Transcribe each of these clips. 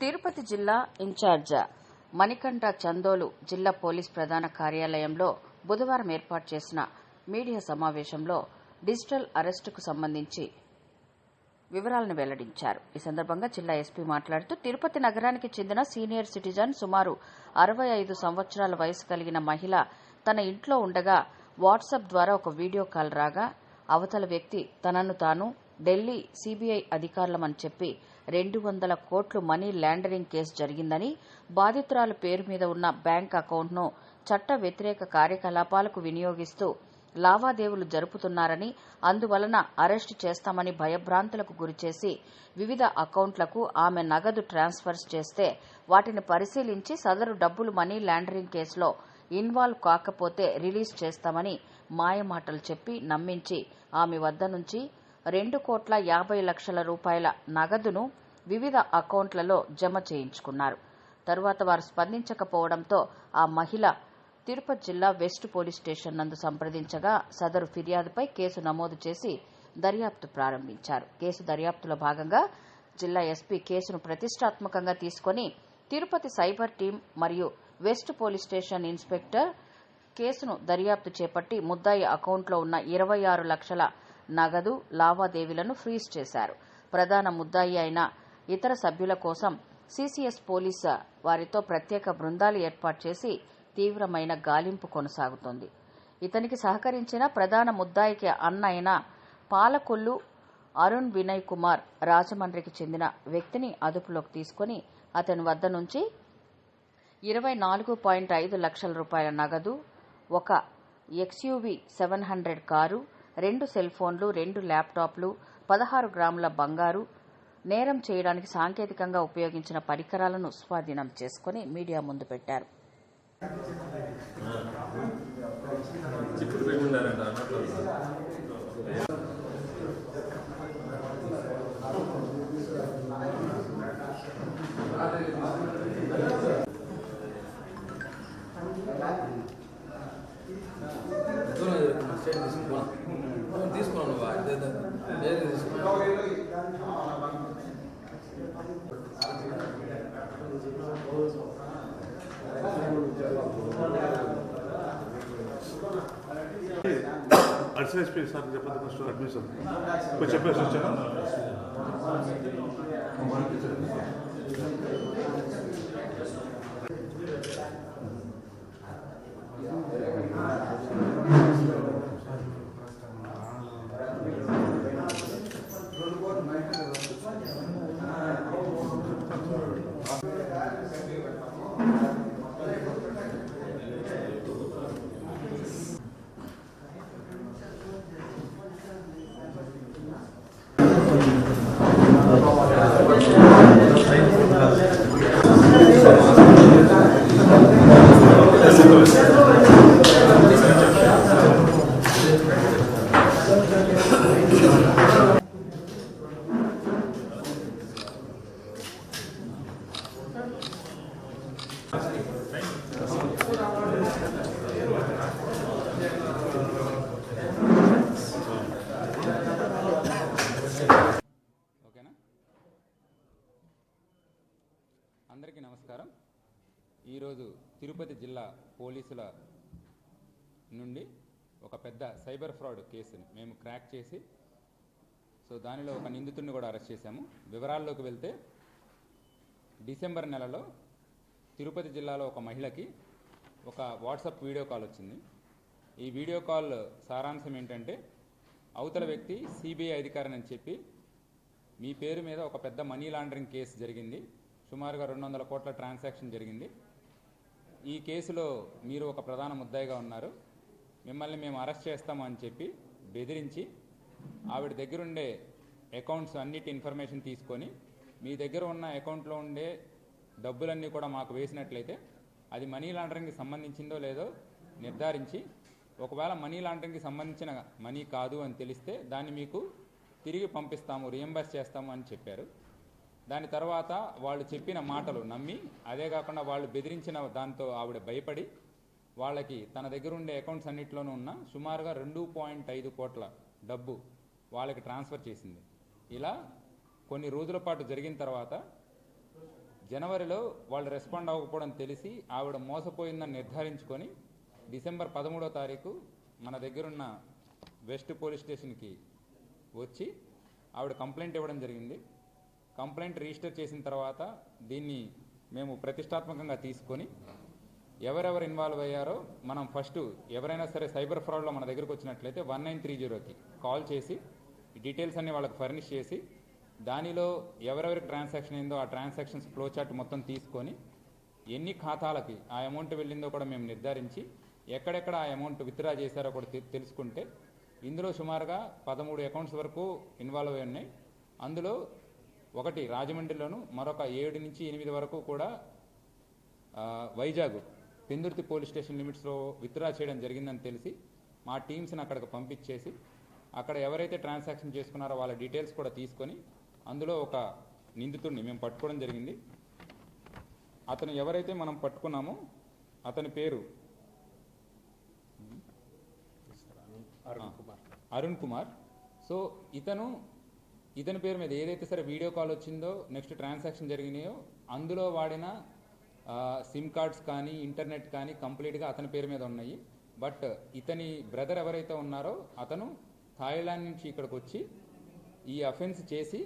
తిరుపతి జిల్లా ఇన్ఛార్జ్ మణికంఠ చందోలు జిల్లా పోలీస్ ప్రధాన కార్యాలయంలో బుధవారం ఏర్పాటు చేసిన మీడియా సమావేశంలో డిజిటల్ అరెస్టుకు సంబంధించి వివరాలను వెల్లడించారు. ఈ సందర్భంగా జిల్లా ఎస్పీ మాట్లాడుతూ తిరుపతి నగరానికి చెందిన సీనియర్ సిటిజన్ సుమారు అరవై ఐదు సంవత్సరాల వయసు కలిగిన మహిళ తన ఇంట్లో ఉండగా వాట్సాప్ ద్వారా ఒక వీడియో కాల్ రాగా అవతల వ్యక్తి తనను తాను ఢిల్లీ సీబీఐ అధికారులమని చెప్పి రెండు వందల కోట్లు మనీ లాండరింగ్ కేసు జరిగిందని బాధితురాలు పేరు మీద ఉన్న బ్యాంక్ అకౌంట్ను చట్ట వ్యతిరేక కార్యకలాపాలకు వినియోగిస్తూ లావాదేవీలు జరుపుతున్నారని అందువలన అరెస్టు చేస్తామని భయభ్రాంతులకు గురిచేసి వివిధ అకౌంట్లకు ఆమె నగదు ట్రాన్స్ఫర్స్ చేస్తే వాటిని పరిశీలించి సదరు డబ్బులు మనీ లాండరింగ్ కేసులో ఇన్వాల్వ్ కాకపోతే రిలీజ్ చేస్తామని మాయమాటలు చెప్పి నమ్మించి ఆమె వద్ద నుంచి రెండు కోట్ల యాభై లక్షల రూపాయల నగదును వివిధ అకౌంట్లలో జమ చేయించుకున్నారు. తరువాత వారు స్పందించకపోవడంతో ఆ మహిళ తిరుపతి జిల్లా వెస్ట్ పోలీస్ స్టేషన్ నందు సంప్రదించగా సదరు ఫిర్యాదుపై కేసు నమోదు చేసి దర్యాప్తు ప్రారంభించారు. కేసు దర్యాప్తులో భాగంగా జిల్లా ఎస్పీ కేసును ప్రతిష్టాత్మకంగా తీసుకుని తిరుపతి సైబర్ టీం మరియు వెస్ట్ పోలీస్ స్టేషన్ ఇన్స్పెక్టర్ కేసును దర్యాప్తు చేపట్టి ముద్దాయి అకౌంట్లో ఉన్న ఇరవై ఆరు లక్షల నగదు లావాదేవీలను ఫ్రీజ్ చేశారు. ప్రధాన ముద్దాయి అయిన ఇతర సభ్యుల కోసం సీసీఎస్ పోలీస్ వారితో ప్రత్యేక బృందాలు ఏర్పాటు చేసి తీవ్రమైన గాలింపు కొనసాగుతోంది. ఇతనికి సహకరించిన ప్రధాన ముద్దాయికి అన్న అయిన పాలకొల్లు అరుణ్ వినయ్ కుమార్ రాజమండ్రికి చెందిన వ్యక్తిని అదుపులోకి తీసుకుని అతని వద్ద నుంచి ఇరవై నాలుగు పాయింట్ ఐదు లక్షల రూపాయల నగదు ఒక ఎక్స్యూవీ సెవెన్ హండ్రెడ్ కారు రెండు సెల్ ఫోన్లు రెండు ల్యాప్టాప్లు పదహారు గ్రాముల బంగారు నేరం చేయడానికి సాంకేతికంగా ఉపయోగించిన పరికరాలను స్వాధీనం చేసుకుని మీడియా ముందు పెట్టారు. చిక్కుడు పెట్టుకుంటారంట ఏది ఎస్పీ సార్ చెప్పండి ఫస్ట్ అడ్మిషన్ చెప్పేసి వచ్చాను ఓకేనా అందరికీ నమస్కారం. ఈరోజు తిరుపతి జిల్లా పోలీసుల నుండి ఒక పెద్ద సైబర్ ఫ్రాడ్ కేసుని మేము క్రాక్ చేసి సో దానిలో ఒక నిందితుడిని కూడా అరెస్ట్ చేశాము. వివరాల్లోకి వెళ్తే డిసెంబర్ నెలలో తిరుపతి జిల్లాలో ఒక మహిళకి ఒక వాట్సాప్ వీడియో కాల్ వచ్చింది. ఈ వీడియో కాల్ సారాంశం ఏంటంటే అవతల వ్యక్తి సిబిఐ అధికారిని అని చెప్పి మీ పేరు మీద ఒక పెద్ద మనీ లాండరింగ్ కేసు జరిగింది. సుమారుగా రెండు వందల కోట్ల ట్రాన్సాక్షన్ జరిగింది. ఈ కేసులో మీరు ఒక ప్రధాన ముద్దాయిగా ఉన్నారు. మిమ్మల్ని మేము అరెస్ట్ చేస్తాము అని చెప్పి బెదిరించి ఆవిడ దగ్గరుండే అకౌంట్స్ అన్నిటి ఇన్ఫర్మేషన్ తీసుకొని మీ దగ్గర ఉన్న అకౌంట్లో ఉండే డబ్బులన్నీ కూడా మాకు వేసినట్లయితే అది మనీ లాండరింగ్కి సంబంధించిందో లేదో నిర్ధారించి ఒకవేళ మనీ లాండరింగ్కి సంబంధించిన మనీ కాదు అని తెలిస్తే దాన్ని మీకు తిరిగి పంపిస్తాము రియంబర్స్ చేస్తాము అని చెప్పారు. దాని తర్వాత వాళ్ళు చెప్పిన మాటలు నమ్మి అదే కాకుండా వాళ్ళు బెదిరించిన దాంతో ఆవిడ భయపడి వాళ్ళకి తన దగ్గర ఉండే అకౌంట్స్ అన్నింటిలోనూ ఉన్న సుమారుగా రెండు పాయింట్ ఐదు కోట్ల డబ్బు వాళ్ళకి ట్రాన్స్ఫర్ చేసింది. ఇలా కొన్ని రోజుల పాటు జరిగిన తర్వాత జనవరిలో వాళ్ళు రెస్పాండ్ అవ్వకపోవడం తెలిసి ఆవిడ మోసపోయిందని నిర్ధారించుకొని డిసెంబర్ పదమూడో తారీఖు మన దగ్గరున్న వెస్ట్ పోలీస్ స్టేషన్కి వచ్చి ఆవిడ కంప్లైంట్ ఇవ్వడం జరిగింది. కంప్లైంట్ రిజిస్టర్ చేసిన తర్వాత దీన్ని మేము ప్రతిష్టాత్మకంగా తీసుకొని ఎవరెవరు ఇన్వాల్వ్ అయ్యారో మనం ఫస్ట్ ఎవరైనా సరే సైబర్ ఫ్రాడ్లో మన దగ్గరకు వచ్చినట్లయితే వన్ నైన్ త్రీ జీరోకి కాల్ చేసి డీటెయిల్స్ అన్ని వాళ్ళకి ఫర్నిష్ చేసి దానిలో ఎవరెవరికి ట్రాన్సాక్షన్ అయిందో ఆ ట్రాన్సాక్షన్స్ ఫ్లో చార్ట్ మొత్తం తీసుకొని ఎన్ని ఖాతాలకి ఆ అమౌంట్ వెళ్ళిందో కూడా మేము నిర్ధారించి ఎక్కడెక్కడ ఆ అమౌంట్ విత్డ్రా చేశారో కూడా తెలుసుకుంటే ఇందులో సుమారుగా పదమూడు అకౌంట్స్ వరకు ఇన్వాల్వ్ అయి ఉన్నాయి. అందులో ఒకటి రాజమండ్రిలోను మరొక ఏడు నుంచి ఎనిమిది వరకు కూడా వైజాగ్ పెందుర్తి పోలీస్ స్టేషన్ లిమిట్స్లో విత్డ్రా చేయడం జరిగిందని తెలిసి మా టీమ్స్ని అక్కడికి పంపించేసి అక్కడ ఎవరైతే ట్రాన్సాక్షన్ చేసుకున్నారో వాళ్ళ డీటెయిల్స్ కూడా తీసుకొని అందులో ఒక నిందితుడిని మేము పట్టుకోవడం జరిగింది. అతను ఎవరైతే మనం పట్టుకున్నామో అతని పేరు అరుణ్ కుమార్. అరుణ్ కుమార్. సో ఇతను ఇతని పేరు మీద ఏదైతే సరే వీడియో కాల్ వచ్చిందో నెక్స్ట్ ట్రాన్సాక్షన్ జరిగినాయో అందులో వాడిన సిమ్ కార్డ్స్ కానీ ఇంటర్నెట్ కానీ కంప్లీట్గా అతని పేరు మీద ఉన్నాయి. బట్ ఇతని బ్రదర్ ఎవరైతే ఉన్నారో అతను థాయిలాండ్ నుంచి ఇక్కడికి వచ్చి ఈ అఫెన్స్ చేసి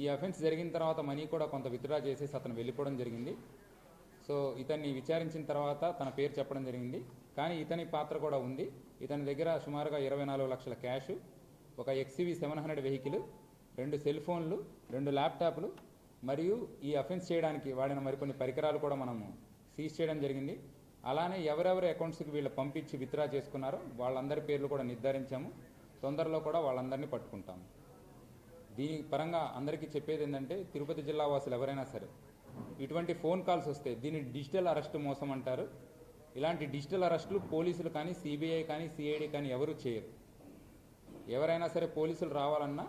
ఈ అఫెన్స్ జరిగిన తర్వాత మనీ కూడా కొంత విత్డ్రా చేసేసి అతను వెళ్ళిపోవడం జరిగింది. సో ఇతన్ని విచారించిన తర్వాత తన పేరు చెప్పడం జరిగింది. కానీ ఇతని పాత్ర కూడా ఉంది. ఇతని దగ్గర సుమారుగా ఇరవై నాలుగు లక్షల క్యాష్ ఒక ఎక్స్యూవీ సెవెన్ హండ్రెడ్ వెహికల్ రెండు సెల్ ఫోన్లు రెండు ల్యాప్టాప్లు మరియు ఈ అఫెన్స్ చేయడానికి వాడిన మరికొన్ని పరికరాలు కూడా మనము సీజ్ చేయడం జరిగింది. అలానే ఎవరెవరి అకౌంట్స్కి వీళ్ళు పంపించి విత్డ్రా చేసుకున్నారో వాళ్ళందరి పేర్లు కూడా నిర్ధారించాము. తొందరలో కూడా వాళ్ళందరినీ పట్టుకుంటాము. దీని పరంగా అందరికీ చెప్పేది ఏంటంటే తిరుపతి జిల్లా వాసులు ఎవరైనా సరే ఇటువంటి ఫోన్ కాల్స్ వస్తే దీన్ని డిజిటల్ అరెస్ట్ మోసం అంటారు. ఇలాంటి డిజిటల్ అరెస్టులు పోలీసులు కానీ సిబిఐ కానీ సిఐడి కానీ ఎవరు చేయరు. ఎవరైనా సరే పోలీసులు రావాలన్నా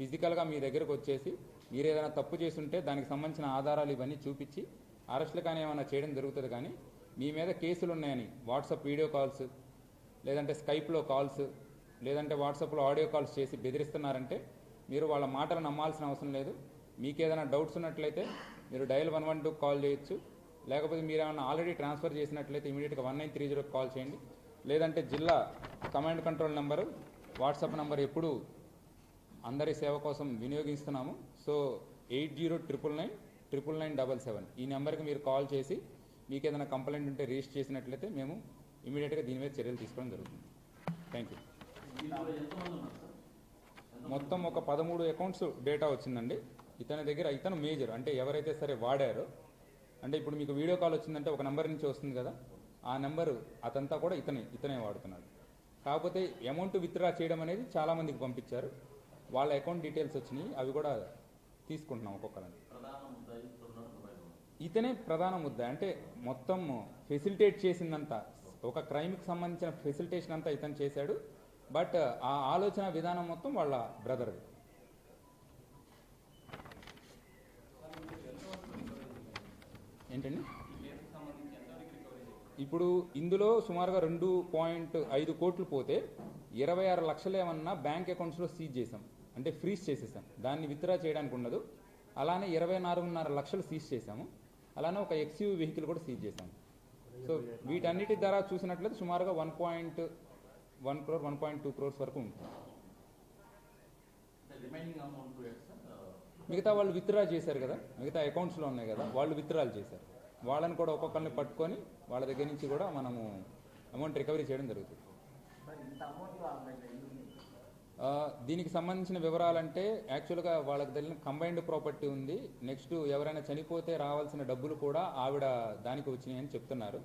ఫిజికల్గా మీ దగ్గరకు వచ్చేసి మీరు ఏదైనా తప్పు చేస్తుంటే దానికి సంబంధించిన ఆధారాలు ఇవన్నీ చూపించి అరెస్టులు కానీ ఏమైనా చేయడం జరుగుతుంది కానీ మీ మీద కేసులు ఉన్నాయని వాట్సాప్ వీడియో కాల్స్ లేదంటే స్కైప్లో కాల్స్ లేదంటే వాట్సాప్లో ఆడియో కాల్స్ చేసి బెదిరిస్తున్నారంటే మీరు వాళ్ళ మాటలు నమ్మాల్సిన అవసరం లేదు. మీకు ఏదైనా డౌట్స్ ఉన్నట్లయితే మీరు dial one one two call చేయొచ్చు. లేకపోతే మీరు ఏమైనా ఆల్రెడీ ట్రాన్స్ఫర్ చేసినట్లయితే ఇమీడియట్గా వన్ నైన్ త్రీ జీరోకి కాల్ చేయండి. లేదంటే జిల్లా command control number WhatsApp number ఎప్పుడు అందరి సేవ కోసం వినియోగిస్తున్నాము. So eight zero triple nine triple nine double seven. ఈ నెంబర్కి మీరు కాల్ చేసి మీకు ఏదైనా కంప్లైంట్ ఉంటే రిజిస్టర్ చేసినట్లయితే మేము ఇమీడియట్గా దీని మీద చర్యలు తీసుకోవడం జరుగుతుంది. థ్యాంక్ యూ మొత్తం ఒక పదమూడు అకౌంట్స్ డేటా వచ్చిందండి. ఇతని దగ్గర ఇతను మేజర్ అంటే ఎవరైతే సరే వాడారో. అంటే ఇప్పుడు మీకు వీడియో కాల్ వచ్చిందంటే ఒక నెంబర్ నుంచి వస్తుంది కదా. ఆ నెంబరు అతంతా కూడా ఇతనే ఇతనే వాడుతున్నాడు. కాకపోతే అమౌంట్ విత్డ్రా చేయడం అనేది చాలామందికి పంపించారు. వాళ్ళ అకౌంట్ డీటెయిల్స్ వచ్చినాయి అవి కూడా తీసుకుంటున్నాం ఒక్కొక్కరిని. ఇతనే ప్రధాన ముద్ద. అంటే మొత్తం ఫెసిలిటేట్ చేసిందంతా ఒక క్రైమ్కి సంబంధించిన ఫెసిలిటేషన్ అంతా ఇతను చేశాడు. బట్ ఆ ఆలోచన విధానం మొత్తం వాళ్ళ బ్రదర్ ఏంటండి? ఇప్పుడు ఇందులో సుమారుగా రెండు పాయింట్ ఐదు కోట్లు పోతే ఇరవై ఆరు లక్షలు ఏమన్నా బ్యాంక్ అకౌంట్స్లో సీజ్ చేసాం అంటే ఫ్రీజ్ చేసేసాం. దాన్ని విత్డ్రా చేయడానికి ఉండదు. అలానే ఇరవై నాలుగున్నర లక్షలు సీజ్ చేసాము అలానే ఒక ఎక్స్యూ వెహికల్ కూడా సీజ్ చేసాము సో వీటన్నిటి ధర చూసినట్లయితే సుమారుగా one point one crore one point two crores వరకు ఉంటుంది. మిగతా వాళ్ళు విత్డ్రా చేశారు కదా మిగతా అకౌంట్స్లో ఉన్నాయి కదా వాళ్ళు విత్డ్రాలు చేశారు. వాళ్ళని కూడా ఒక్కొక్కరిని పట్టుకొని వాళ్ళ దగ్గర నుంచి కూడా మనము అమౌంట్ రికవరీ చేయడం జరుగుతుంది. దీనికి సంబంధించిన వివరాలంటే యాక్చువల్గా వాళ్ళకి తెలియని కంబైన్డ్ ప్రాపర్టీ ఉంది. నెక్స్ట్ ఎవరైనా చనిపోతే రావాల్సిన డబ్బులు కూడా ఆవిడ దానికి వచ్చినాయని చెప్తున్నారు.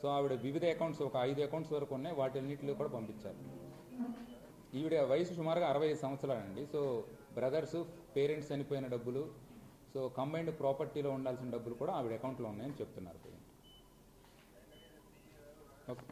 సో ఆవిడ వివిధ అకౌంట్స్ ఒక ఐదు అకౌంట్స్ వరకు ఉన్నాయి. వాటిన్నిటిలో కూడా పంపించారు. ఈవిడ వయసు సుమారుగా అరవై ఐదు సంవత్సరాలండి. సో బ్రదర్స్ పేరెంట్స్ చనిపోయిన డబ్బులు సో కంబైన్డ్ ప్రాపర్టీలో ఉండాల్సిన డబ్బులు కూడా ఆవిడ అకౌంట్లో ఉన్నాయని చెప్తున్నారు. ఓకే.